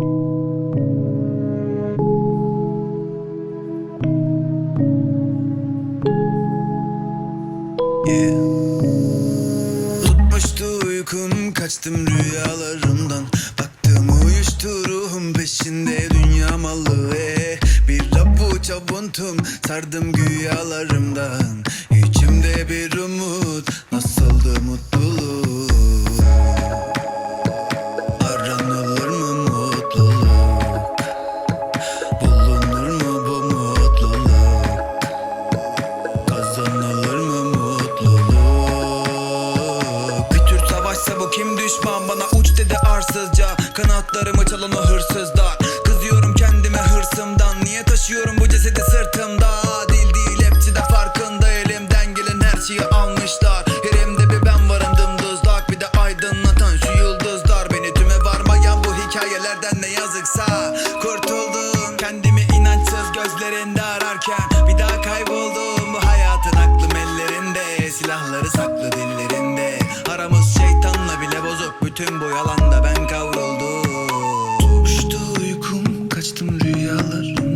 Yeah. Tutmuştu uykum kaçtım rüyalarımdan. Baktım uyuştu ruhum peşinde dünya malı. Ee, Bir lapu çabuntum sardım güyalarımdan. Kim düşman bana uç dedi arsızca. Kanatlarımı çalan o hırsızlar Kızıyorum kendime hırsımdan. Niye taşıyorum bu cesedi sırtımda? Dil değil hepsi de farkında. Elimden gelen her şeyi almışlar. Yerimde bir ben varım dımdızlak. Bir de aydınlatan şu yıldızlar. Beni tüme varmayan bu hikayelerden ne yazıksa Kurtuldum kendimi inançsız gözlerinde ararken. Bir daha kayboldum bu hayatın aklım ellerinde. Silahları saklı dillerinde Tüm bu yalanda ben kavruldum. Uçtu uykum kaçtım rüyalarım.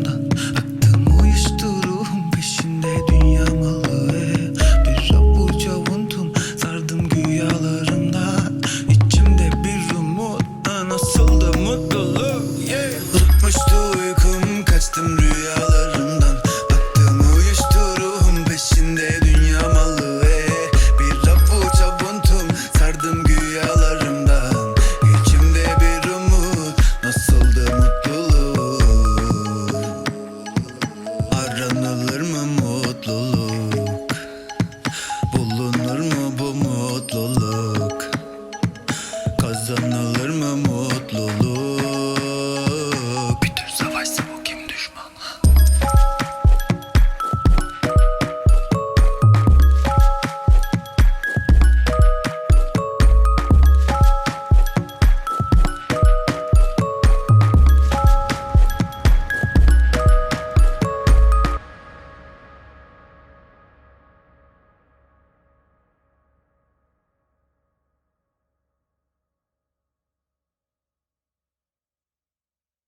Zona.